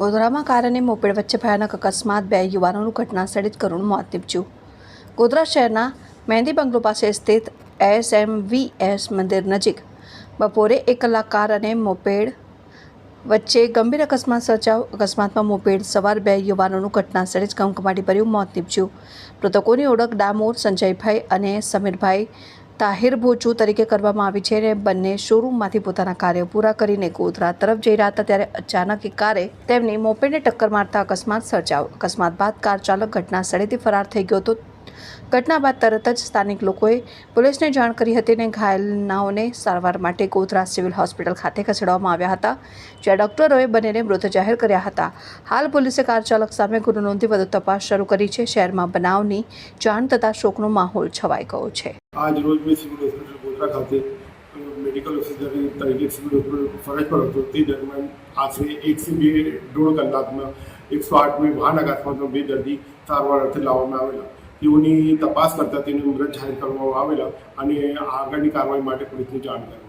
ગોધરામાં car અને moped વચ્ચે ભયાનક અકસ્માત બે યુવાનોનું ઘટનાસ્થળે જ કરુણ મોત નીપજ્યું. ગોધરા શહેરના મહેંદી બંગલો પાસે સ્થિત એસએમવીએસ મંદિર નજીક બપોરે એક કલાક કાર અને મોપેડ વચ્ચે ગંભીર અકસ્માત સર્જાયો. અકસ્માતમાં મોપેડ સવાર બે યુવાનોનું ઘટનાસ્થળે જ કમકમાટી ભર્યું મોત નીપજ્યું. મૃતકોની ઓળખ ડામોર સંજયભાઈ અને સમીરભાઈ તાહિર ભોચુ તરીકે કરવામાં આવી છે અને બંને શોરૂમમાંથી પોતાના કાર્યો પૂરા કરીને ગોધરા તરફ જઈ રહ્યા હતા ત્યારે અચાનક એક કારે તેમની મોપેડને ટક્કર મારતા અકસ્માત સર્જાયો. અકસ્માત બાદ કાર ચાલક ઘટના સ્થળેથી ફરાર થઈ ગયો હતો. ઘટના બાદ તરત જ સ્થાનિક લોકોએ પોલીસને જાણ કરી હતી અને ઘાયલનાઓને સારવાર માટે ગોધરા સિવિલ હોસ્પિટલ ખાતે ખસેડવામાં આવ્યા હતા, જ્યાં ડોક્ટરોએ બંનેને મૃત જાહેર કર્યા હતા. હાલ પોલીસે કાર ચાલક સામે ગુનો નોંધી વધુ તપાસ શરૂ કરી છે. શહેરમાં બનાવની જાણ થતાં શોકનો માહોલ છવાઈ ગયો છે. આજ રોજ મેં સિવિલ હોસ્પિટલ ગોધરા ખાતે મેડિકલ ઓફિસર તરીકે સિવિલ હોસ્પિટલ ફરજ પર હતો. તે દરમિયાન આશરે એકથી બે દોઢ કલાકમાં એકસો આઠમી વાહન બે દર્દી સારવાર અર્થે લાવવામાં આવેલા. તેઓની તપાસ કરતાં તેની મૃત જાહેર કરવામાં આવેલા અને આગળની કાર્યવાહી માટે પોલીસને જાણ કરવામાં